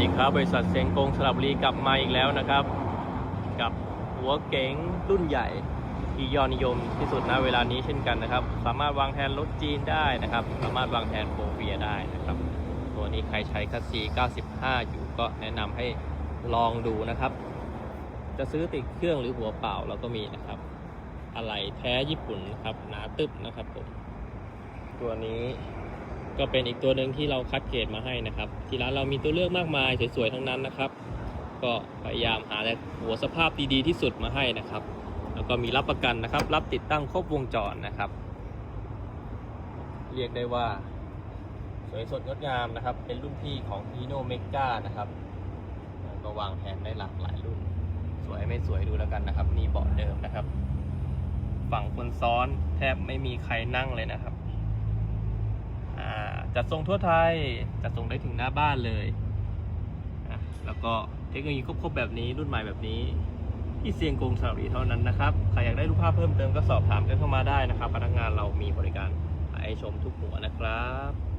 ดีครับ บริษัทเซงกงสระบุรีกลับมาอีกแล้วนะครับ กับหัวเก๋งรุ่นใหญ่ที่ยอดนิยมที่สุดณเวลานี้เช่นกันนะครับ สามารถวางแทนรถจีนได้นะครับ สามารถวางแทนโฟเวียได้นะครับ ตัวนี้ใครใช้คัสซี 95 อยู่ก็แนะนำให้ลองดูนะครับ จะซื้อติดเครื่องหรือหัวเปล่าเราก็มีนะครับ อะไรแท้ญี่ปุ่นนะครับหนาตึบนะครับผมตัวนี้ ก็เป็นอีกตัวหนึ่งที่เราคัดเกรดมาให้นะครับ ที่ร้านเรามีตัวเลือกมากมายสวยๆทั้งนั้นนะครับ ก็พยายามหาแต่หัวสภาพดีๆที่สุดมาให้นะครับ แล้วก็มีรับประกันนะครับ รับติดตั้งครบวงจรนะครับ เรียกได้ว่า สวยสดงดงามนะครับ เป็นรุ่นพี่ของ e n o m e g a นะครับก็วางแผนได้หลากหลายรุ่น สวยไม่สวยดูแล้วกันนะครับ นี่เบาะเดิมนะครับ ฝั่งคนซ้อนแทบไม่มีใครนั่งเลยนะครับ จัดส่งทั่วไทย จัดส่งได้ถึงหน้าบ้านเลยนะแล้วก็เทคโนโลยีครบๆแบบนี้รุ่นใหม่แบบนี้ที่เซียงกงสระบุรีเท่านั้นนะครับ ใครอยากได้รูปภาพเพิ่มเติมก็สอบถามกันเข้ามาได้นะครับ พนักงานเรามีบริการให้ชมทุกหัวนะครับ